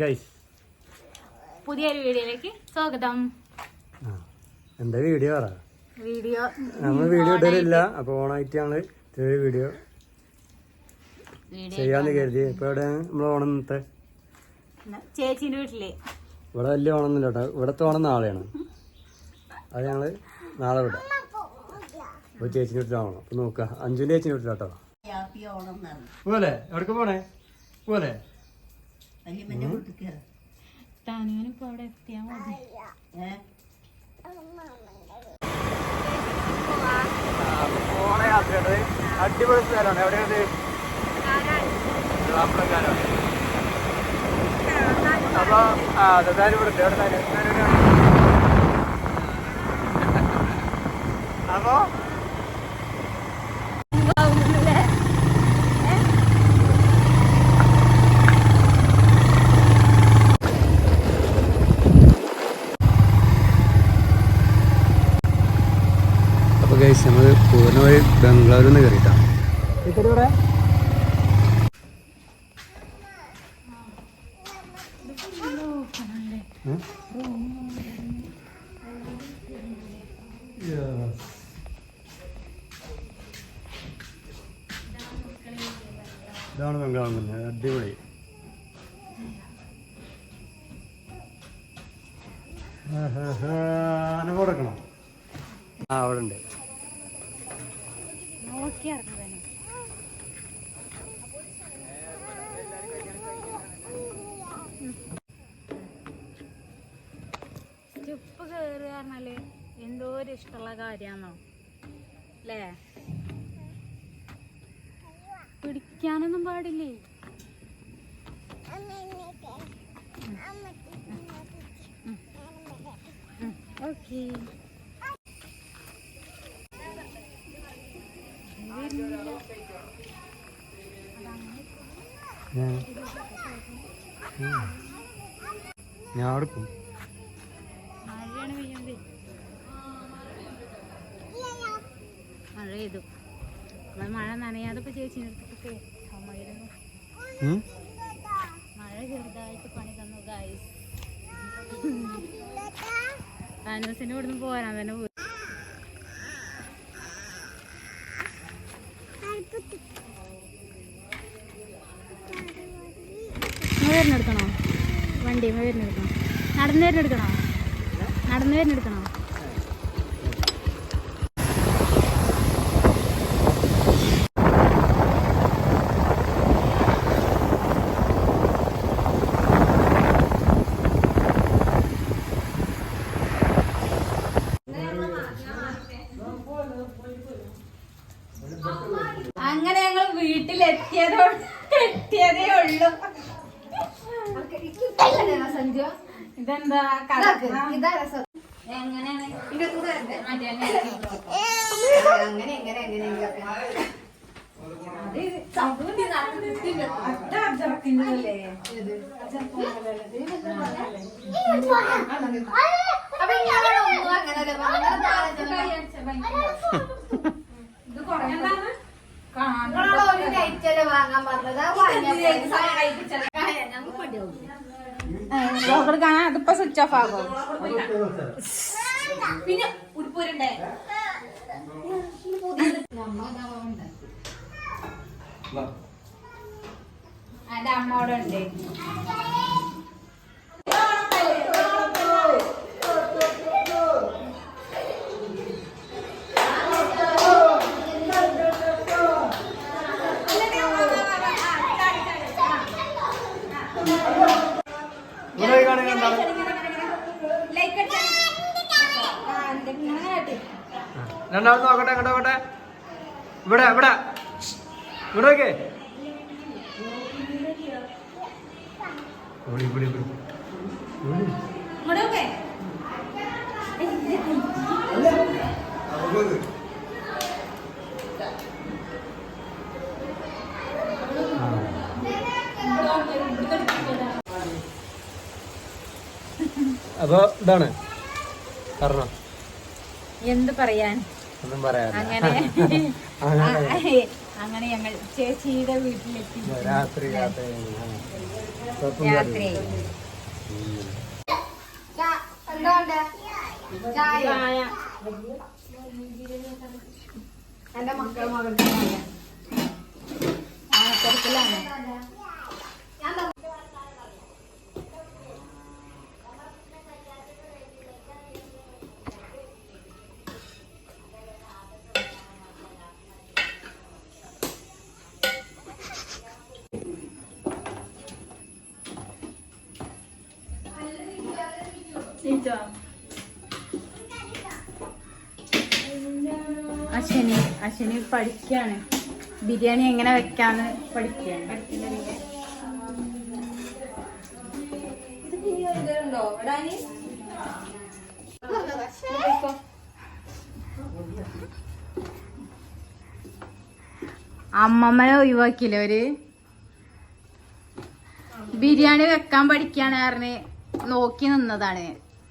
Guys പുതിയൊരു വീഡിയോയിലേക്ക് സ്വാഗതം. എന്താ വീഡിയോ പറ? വീഡിയോ നമ്മൾ വീഡിയോ ഇടലില്ല അപ്പോൾ ഓണായിട്ട് ഞങ്ങൾ ചെറിയ വീഡിയോ ചെയ്യാന്ന് കരുതി. ഇപ്പൊ ഇവിടെ നമ്മൾ ഓണം ഇന്നത്തെ? ചേച്ചീന്റെ വീട്ടിൽ. ഇവിടെ വലിയ ഓണം ഒന്നുമില്ല കേട്ടോ. ഇവിടത്തെ ഓണം നാളെയാണ്. അത് ഞങ്ങൾ നാളെ വിടാം. അപ്പൊ ചേച്ചിന്റെ വീട്ടിൽ ഓണം. അപ്പൊ നോക്ക. അഞ്ചുന്റെ ചേച്ചിന്റെ വീട്ടിലാട്ടോ. ഹാപ്പി ഓണം എന്നാണ്. പോലെ എവിടേക്ക് പോണേ? പോലെ വല്യമ്മന്റെ വീട്ടിൽ താനുവിനിപ്പോ അവിടെ എത്തിയാ മതി. ഏഹ് ഓണയാത്രയാണ് അടിപൊളി സ്ഥലമാണ്. എവിടെയത് അപ്പൊ ആ അതാരും ഇവിടെ ഉണ്ട്. എവിടെയാണ്? അപ്പൊ അപ്പൊ ഗൈസ് നമ്മൾ പൂർണ വഴി നിന്ന് കയറിയിട്ടാ. ഇതാണ് ബംഗ്ലാവ് തന്നെ അടിപൊളി അനങ്ങോട്ട് കൊടുക്കണം ആ അവിടെ ഉണ്ട് നോക്കി ഇറങ്ങുന്നു സ്റ്റെപ്പ് കയറുക പറഞ്ഞാൽ എന്തോ ഒരു ഇഷ്ടമുള്ള കാര്യാണോ അല്ലേ? പിടിക്കാനൊന്നും പാടില്ലേ? ഓക്കെ. ഞാൻ. ഞാൻ അവിടെ മഴ പെയ്തു നമ്മൾ മഴ നനയാതെ ഇപ്പൊ? മഴ ചെറുതായിട്ട് പണി തന്നു ഗായ്സ് താനൂസിന് ഇവിടുന്ന് പോരാൻ തന്നെ പോയി വരുന്നെടുക്കണോ? വണ്ടി വരുന്നെടുക്കണോ നടന്നു വരുന്നെടുക്കണോ? നടന്നു വരുന്നെടുക്കണോ അങ്ങനെ ഞങ്ങൾ വീട്ടിലെത്തിയതോ എത്തിയതേ ഉള്ളൂ. ഇതെന്താ? എങ്ങനെയാണ്? മറ്റേ അങ്ങനെ എങ്ങനെ എങ്ങനെയെങ്കിലൊക്കെ അപ്പൊ ഇങ്ങളോടൊന്നും അങ്ങനെയല്ലേ? നൈറ്റല്ലേ വാങ്ങാൻ പറഞ്ഞത് ബ്ലോഗർ കാണാൻ അതിപ്പോ സ്വിച്ച് ഓഫ് ആകും. പിന്നെ ഉടുപ്പൂരുണ്ടേ? എന്റെ ഓടി ഓടി ഓടി ഓടി. ആ. അപ്പൊ ഇതാണ് പറഞ്ഞോ എന്ത് പറയാൻ? ഒന്നും പറയാൻ അങ്ങനെ. അങ്ങനെ ഞങ്ങൾ ചേച്ചിയുടെ വീട്ടിലെത്തി. രാത്രി രാത്രി. എന്റെ മക്കൾ മകളുടെ ചായ. അശ്വനി അശ്വനി പഠിക്കാണ് ബിരിയാണി എങ്ങനെ വെക്കാന്ന് പഠിക്കാണ് അമ്മമ്മനെ ഒഴിവാക്കിയില്ലേ ഒരു ബിരിയാണി വെക്കാൻ പഠിക്കാണ് പറഞ്ഞ് നോക്കി നിന്നതാണ്.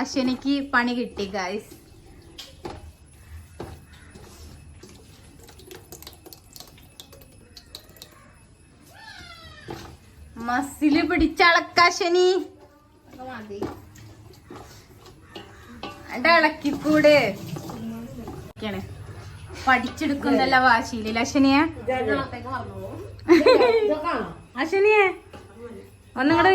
അശ്വനിക്ക് പണി കിട്ടി ഗായ്സ് മസിൽ പിടിച്ചളക്കാശനി ഇളക്കിക്കൂടെ. പഠിച്ചെടുക്കുന്നല്ല വാശിയില്ല അശ്വനിയെ. അശ്വനിയെ ഒന്നും കൂടെ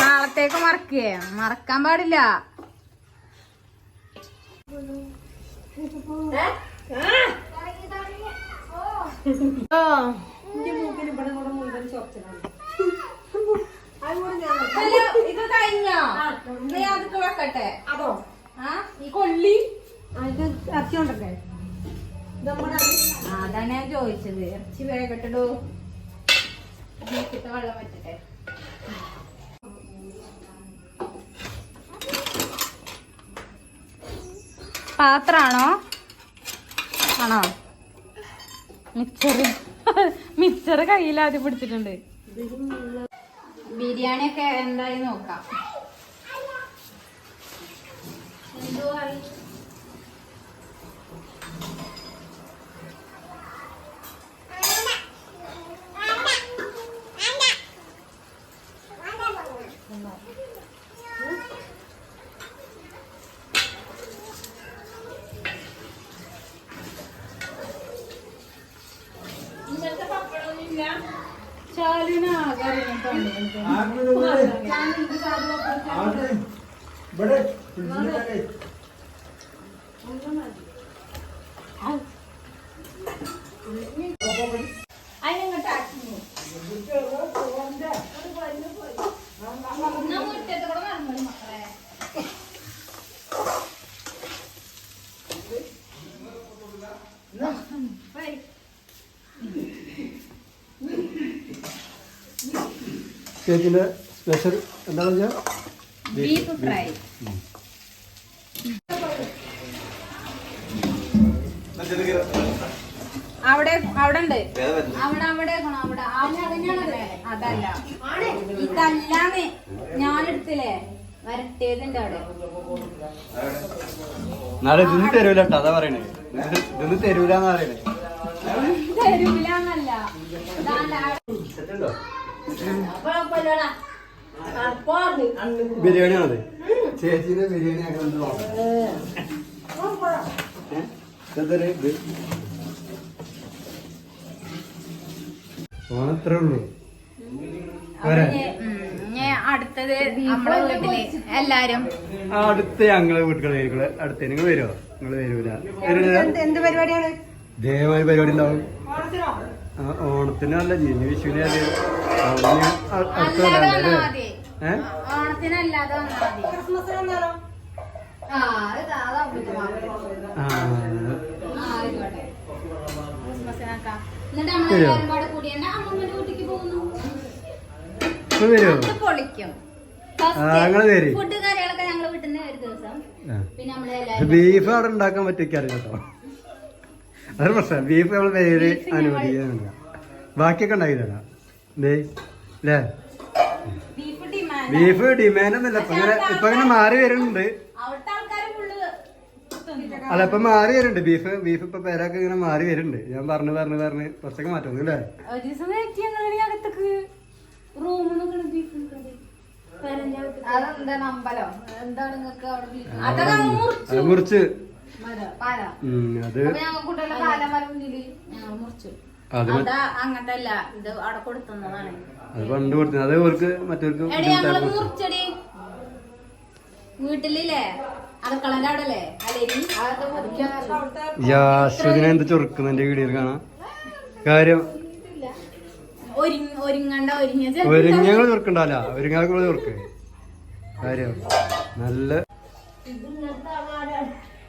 നാളത്തേക്ക് മറക്കേ. മറക്കാൻ പാടില്ല. ഓ ഇത് കഴിഞ്ഞോ? നീ അതൊക്കെ വെക്കട്ടെ. അതോ? ആ? ഈ കൊള്ളി? കൊണ്ടല്ലേ ആ, അതാണ് ഞാൻ ചോദിച്ചത്. ഇറച്ചി വേഗട്ടിടൂ ബീഫിത്തെ വെള്ളം വെച്ചിട്ടെ പാത്രാണോ? ആണോ? മിക്സർ മിക്സർ കയ്യിൽ ആദ്യം പിടിച്ചിട്ടുണ്ട്. ബിരിയാണി ഒക്കെ എന്തായി നോക്കാം. ഇവിടെ. ചേച്ചിന്റെ സ്പെഷ്യൽ എന്താണെന്ന് വെച്ചാൽ ബീഫ് ഫ്രൈ. അവിടെ അവിടെ ഉണ്ട്. അവിടെ അവിടെ? അവിടെ. അവിടെ അതല്ല. ഇതല്ലാന്ന് ഞാനെടുത്തില്ലേ? വരട്ടിയതുണ്ട് അവിടെ. നാളെ ഇതൊന്നും തരൂല കേട്ടോ അതാ പറയണേ. ഇത് ഇതൊന്നും തരൂലെന്നാ പറയണേ. തരൂലെന്നല്ല. ബിരിയാണി ആണത് ചേച്ചിന്റെ ബിരിയാണി അങ്ങനെ ഓണത്രേ ഉള്ളൂ. അടുത്തത് നമ്മളെ വീട്ടിൽ എല്ലാരും. അടുത്ത ഞങ്ങളെ വീട്ടിലെ അടുത്ത നിങ്ങൾ വരുമോ നിങ്ങൾ വരൂല. എന്ത് പരിപാടിയാണ്? ഇതേമാതിരി പരിപാടി ഉണ്ടാവും. ഓണത്തിന് വിഷുവിനെ അല്ലേ? മതി ബീഫ് അവിടെ ഉണ്ടാക്കാൻ പറ്റിക്കാറ് കേട്ടോ. അതൊരു പ്രശ്നം ബീഫ് നമ്മൾ നേരെ അനുവദിക്കുന്നില്ല ബാക്കിയൊക്കെ ഉണ്ടാക്കി ബീഫ് ഡിമാൻഡ് ഒന്നുമില്ല. ഇപ്പൊ ഇങ്ങനെ ഇപ്പൊ ഇങ്ങനെ മാറി വരുന്നുണ്ട്. അവിടുത്തെ ആൾക്കാര് ഫുള്ള് അല്ല ഇപ്പൊ മാറി വരുന്നുണ്ട്. ബീഫ് ബീഫ് ഇപ്പൊ പേരൊക്കെ ഇങ്ങനെ മാറി വരുന്നുണ്ട്. ഞാൻ പറഞ്ഞു പറഞ്ഞു പറഞ്ഞ് കുറച്ചൊക്കെ മാറ്റം അല്ലേ മുറിച്ചു. അത് ഞങ്ങൾ മുറിച്ചു. അങ്ങനത്തെ അല്ല ഇത് അവിടെ കൊടുത്തുന്നതാണ്. അത് പണ്ട് കൊടുത്തു അത് അവർക്ക് മറ്റവർക്ക് എടി ഞങ്ങൾ ബുദ്ധിമുട്ടായി കൊടുത്തു. മുറിച്ചടി. വീട്ടിലില്ലേ? അടുക്കളന്റെ അവിടെ അല്ലേ എന്ത് ചൊറുക്കുന്നെ വീഡിയോയിൽ കാണാം. കാര്യം ഒരുങ്ങങ്ങൾ ചൊറുക്കുണ്ടാവില്ല. ഒരുങ്ങാക്കുള്ള ചൊറുക്ക്. കാര്യം നല്ല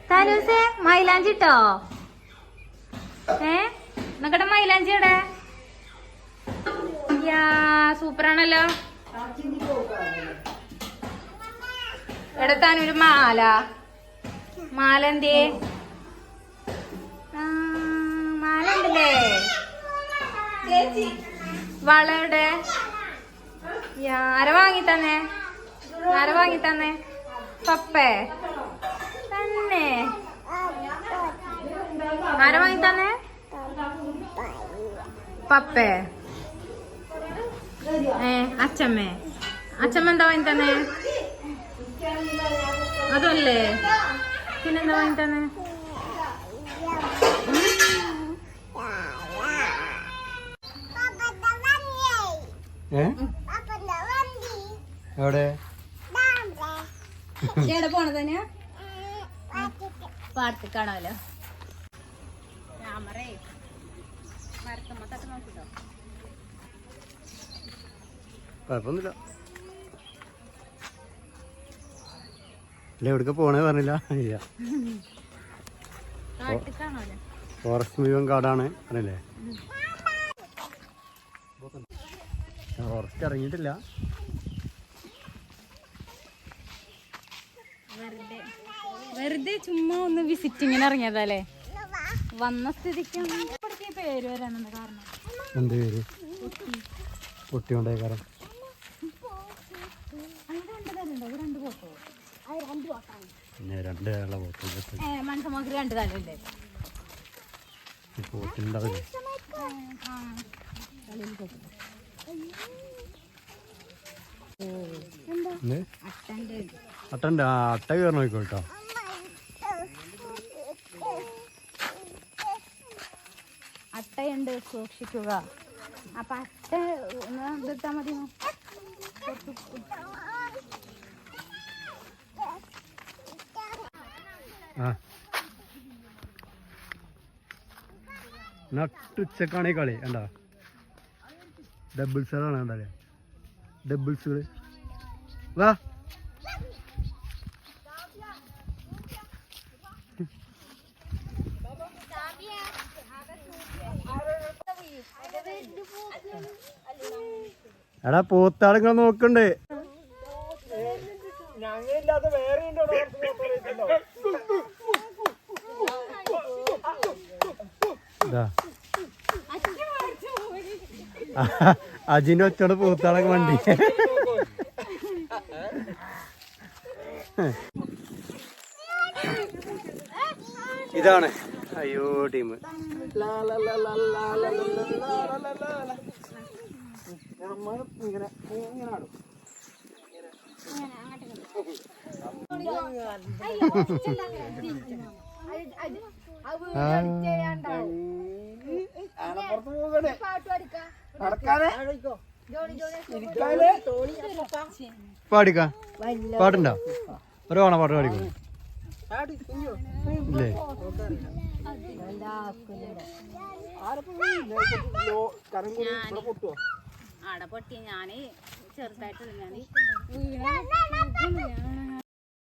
താലൂസേ മൈലാഞ്ചിട്ടോ ഏ? നോക്കട്ടെ മൈലാഞ്ചിയുടെ. സൂപ്പറാണല്ലോ സൂപ്പറാണല്ലോ. എടുത്താനൊരു മാല മാല. എന്തേ മാല ഉണ്ടല്ലേ വളയുടെ. ആര വാങ്ങി തന്നേ? ആര വാങ്ങി തന്നേ? പപ്പേ. തന്നെ. ആര വാങ്ങി തന്നെ? പപ്പേ. ഏ അച്ഛമ്മേ അച്ഛമ്മ എന്താ വാങ്ങി തന്നെ അതല്ലേ പിന്നെന്താ വാങ്ങി തന്നെ എവിടെ? എവിടെ പോണത് തന്നെയാ? പാടത്ത് കാണാമല്ലോ. നോക്കിട്ടോ കുഴപ്പമൊന്നുമില്ല. അല്ല എവിടേക്ക് പോണേ പറഞ്ഞില്ല. ഇല്ല. ഫോറസ്റ്റ് മുഴുവൻ കാടാണ് അറിയില്ലേ ഫോറസ്റ്റ് ഇറങ്ങിയിട്ടില്ല. വെറുതെ ചുമ്മാ ഒന്ന് വിസിറ്റിങ്ങിന് ഇറങ്ങിയതല്ലേ വന്ന സ്ഥിതിക്ക് പേര് കാരണം. എന്ത് പേര്? പൊട്ടി കൊണ്ടേ കാരണം പിന്നെ രണ്ട് രണ്ട് തലല്ലേ പോത്തുണ്ടാവില്ലേ അട്ടന്റെ ആ അട്ട കയറി അട്ടയുണ്ട് സൂക്ഷിക്കുക. അപ്പൊ അട്ട ഒന്ന് ഇതിട്ടാ മതി. നട്ടുച്ചക്കാണ് ഈ കളി എന്താ ഡബിൾസുകളാണ് കണ്ടല്ലേ ഡബിൾസ് വാ. എടാ പൂത്താളിങ്ങൾ നോക്കണ്ടേ? അജിന്റെ ഒച്ചോട് പൂത്താളൊക്കെ വണ്ടി. ഇതാണ് അയ്യോ ടീം. പാടിക്ക പാട്ടുണ്ടോ ഒരു ഓണ പാട്ട് പാടിക്കോ ഇല്ലേ ആടെ പൊട്ടി ഞാൻ ചെറുതായിട്ട് ഞാൻ